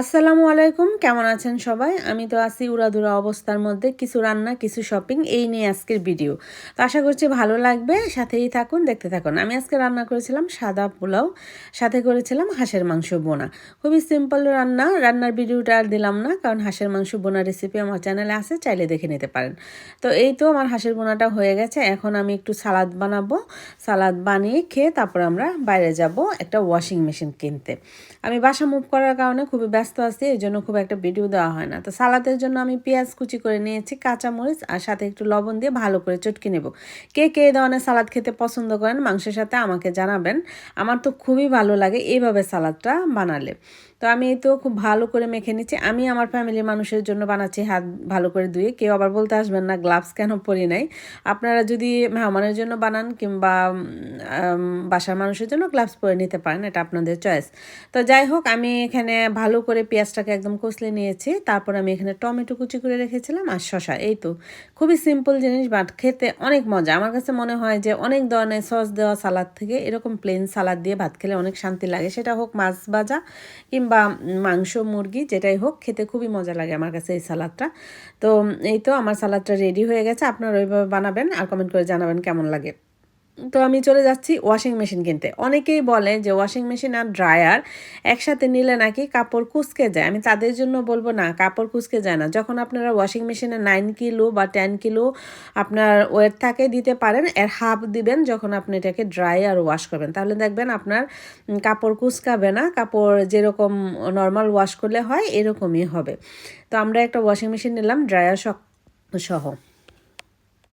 আসসালামু আলাইকুম, কেমন আছেন সবাই? আমি তো আছি উড়াধুরা অবস্থার মধ্যে, কিছু রান্না, কিছু শপিং এই নিয়ে আজকের ভিডিও তো আশা করছি ভালো লাগবে, সাথেই থাকুন, দেখতে থাকুন। আমি আজকে রান্না করেছিলাম সাদা পোলাও, সাথে করেছিলাম হাঁসের মাংস বোনা। খুবই সিম্পল রান্না, রান্নার ভিডিওটা আর দিলাম না, কারণ হাঁসের মাংস বোনা রেসিপি আমার চ্যানেলে আছে, চাইলে দেখে নিতে পারেন। তো এই তো আমার হাঁসের বোনাটা হয়ে গেছে, এখন আমি একটু সালাদ বানাবো। সালাদ বানিয়ে খেয়ে তারপর আমরা বাইরে যাব একটা ওয়াশিং মেশিন কিনতে। আমি বাসা মুভ করার কারণে খুবই ব্যস্ত আছি, এই জন্য খুব একটা ভিডিও দেওয়া হয় না। তো সালাদের জন্য আমি পেঁয়াজ কুচি করে নিয়েছি, কাঁচামরিচ আর সাথে একটু লবণ দিয়ে ভালো করে চটকে নেব। কে কে এই ধরনের সালাদ খেতে পছন্দ করেন মাংসের সাথে আমাকে জানাবেন। আমার তো খুবই ভালো লাগে এইভাবে সালাদটা বানালে। তো আমি তো খুব ভালো করে মেখে নিচ্ছি। আমি আমার ফ্যামিলির মানুষের জন্য বানাচ্ছি, হাত ভালো করে ধুয়ে। কেউ আবার বলতে আসবেন না গ্লাভস কেন পরি নাই? আপনারা যদি মেহমানের জন্য বানান কিংবা বাসার মানুষের জন্য গ্লাভস পরে নিতে পারেন, এটা আপনাদের চয়েস তো যাই হোক, আমি এখানে ভালো করে পেঁয়াজটাকে একদম কষলে নিয়েছি। তারপর আমি এখানে টমেটো কুচি করে রেখেছিলাম আর শশা এই তো। খুবই সিম্পল জিনিস বাট খেতে অনেক মজা। আমার কাছে মনে হয় যে অনেক ধরনের সস দেওয়া সালাদ থেকে এরকম প্লেন সালাদ দিয়ে ভাত খেলে অনেক শান্তি লাগে। সেটা হোক মাছ ভাজা কিংবা মাংস, মুরগি, যেটাই হোক, খেতে খুবই মজা লাগে আমার কাছে এই সালাদটা তো এই তো, আমার সালাদটা রেডি হয়ে গেছে। আপনারা ওইভাবে বানাবেন আর কমেন্ট করে জানাবেন কেমন লাগে। তো আমি চলে যাচ্ছি ওয়াশিং মেশিন কিনতে। অনেকেই বলে যে ওয়াশিং মেশিন আর ড্রায়ার একসাথে নিলে নাকি কাপড় কুচকে যায়। আমি তাদের জন্য বলব না, কাপড় কুচকে যায় না। যখন আপনারা ওয়াশিং মেশিনে নাইন কিলো বা টেন কিলো আপনার ওয়েট থাকে, দিতে পারেন, এর হাফ দিবেন যখন আপনি এটাকে ড্রাই আর ওয়াশ করবেন। তাহলে দেখবেন আপনার কাপড় কুচকাবে না, কাপড় যেরকম নর্মাল ওয়াশ করলে হয়, এরকমই হবে। তো আমরা একটা ওয়াশিং মেশিন নিলাম ড্রায়ার সহ।